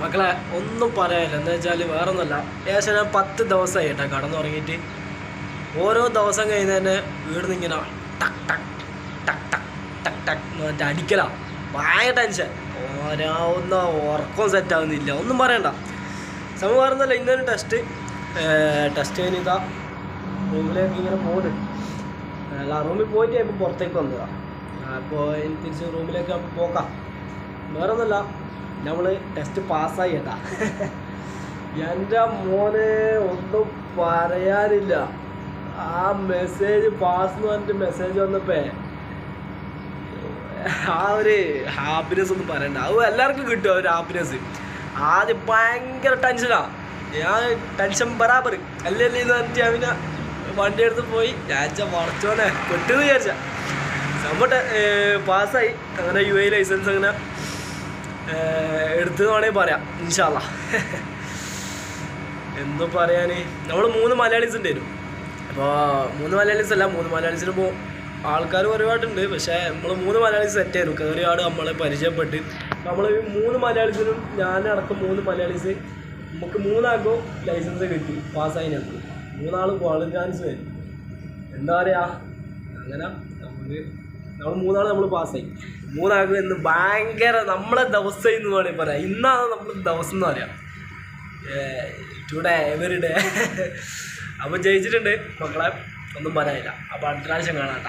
മക്കളെ ഒന്നും പറയാനില്ല. എന്ന് വെച്ചാൽ വേറെ ഒന്നുമല്ല ഏകദേശം ഞാൻ പത്ത് ദിവസമായി കേട്ടോ കടന്നുറങ്ങിയിട്ട് ഓരോ ദിവസം കഴിഞ്ഞ് തന്നെ വീട് ഇങ്ങനെ ടക് ടക് ടക് ടക് ടക് ടക് എന്ന് പറഞ്ഞിട്ട് അടിക്കലാ. ഭയങ്കര ടെൻഷൻ ഓരോന്ന ഉറക്കം സെറ്റ് ആവുന്നില്ല. ഒന്നും പറയണ്ട. സമയം വേറൊന്നുമല്ല. ഇന്നൊരു ടെസ്റ്റ് ടെസ്റ്റ് കഴിഞ്ഞിതാ റൂമിലേക്ക് ഇങ്ങനെ പോകുന്നുണ്ട് അല്ല റൂമിൽ പോയിട്ട് ഇപ്പോൾ പുറത്തേക്ക് വന്നതാണ് അപ്പോൾ തിരിച്ച് റൂമിലേക്ക് പോക്കാം വേറെ ഒന്നുമല്ല നമ്മൾ ടെസ്റ്റ് പാസ്സായി കേട്ടാ എന്റെ മോനെ ഒന്നും പറയാനില്ല. ആ മെസ്സേജ് പാസ് എന്ന് പറഞ്ഞിട്ട് മെസ്സേജ് വന്നപ്പേ ആ ഒരു ഹാപ്പിനെസ് ഒന്നും പറയണ്ട. അത് എല്ലാവർക്കും കിട്ടും ആ ഒരു ഹാപ്പിനെസ് ആദ്യം ഭയങ്കര ടെൻഷനാണ് ഞാൻ ടെൻഷൻ ബറാബർ അല്ലേ അല്ലേ എന്ന് പറഞ്ഞിട്ട് ഞാൻ പിന്നെ വണ്ടി എടുത്ത് പോയി. ഞാൻ മറച്ചോനെ പെട്ടെന്ന് വിചാരിച്ച. നമ്മുടെ പാസ്സായി അങ്ങനെ യു എ ലൈസൻസ് അങ്ങനെ എടുത്തു വേണമെങ്കിൽ പറയാം ഇൻഷാല്ല എന്ന് പറയാൻ നമ്മൾ മൂന്ന് മലയാളീസ് ഉണ്ടായിരുന്നു. അപ്പോൾ മൂന്ന് മലയാളീസ് അല്ല മൂന്ന് മലയാളീസിന് ഇപ്പോൾ ആൾക്കാർ ഒരുപാടുണ്ട് പക്ഷേ നമ്മൾ മൂന്ന് മലയാളീസ് സെറ്റായിരുന്നു കയറിയാട് നമ്മളെ പരിചയപ്പെട്ട്. നമ്മൾ ഈ മൂന്ന് മലയാളീസിനും ഞാനടക്കം മൂന്ന് മലയാളീസ് നമുക്ക് മൂന്നാൾക്കും ലൈസൻസ് കിട്ടി പാസ്സായി ഞങ്ങൾക്ക്. ക്വാളിറ്റി ചാൻസ് വരും. എന്താ പറയുക അങ്ങനെ നമുക്ക് നമ്മൾ മൂന്നാൾ നമ്മൾ പാസ്സായി. മൂന്നാൾക്ക് ഇന്ന് ഭയങ്കര നമ്മളെ ദിവസം എന്ന് വേണമെങ്കിൽ പറയാം. ഇന്നാണ് നമ്മൾ ദിവസം എന്ന് പറയാം. ടുഡേ എവറി ഡേ അപ്പം ജയിച്ചിട്ടുണ്ട് മക്കളെ ഒന്നും പറയാനില്ല. അപ്പോൾ അടുത്ത പ്രാവശ്യം കാണാം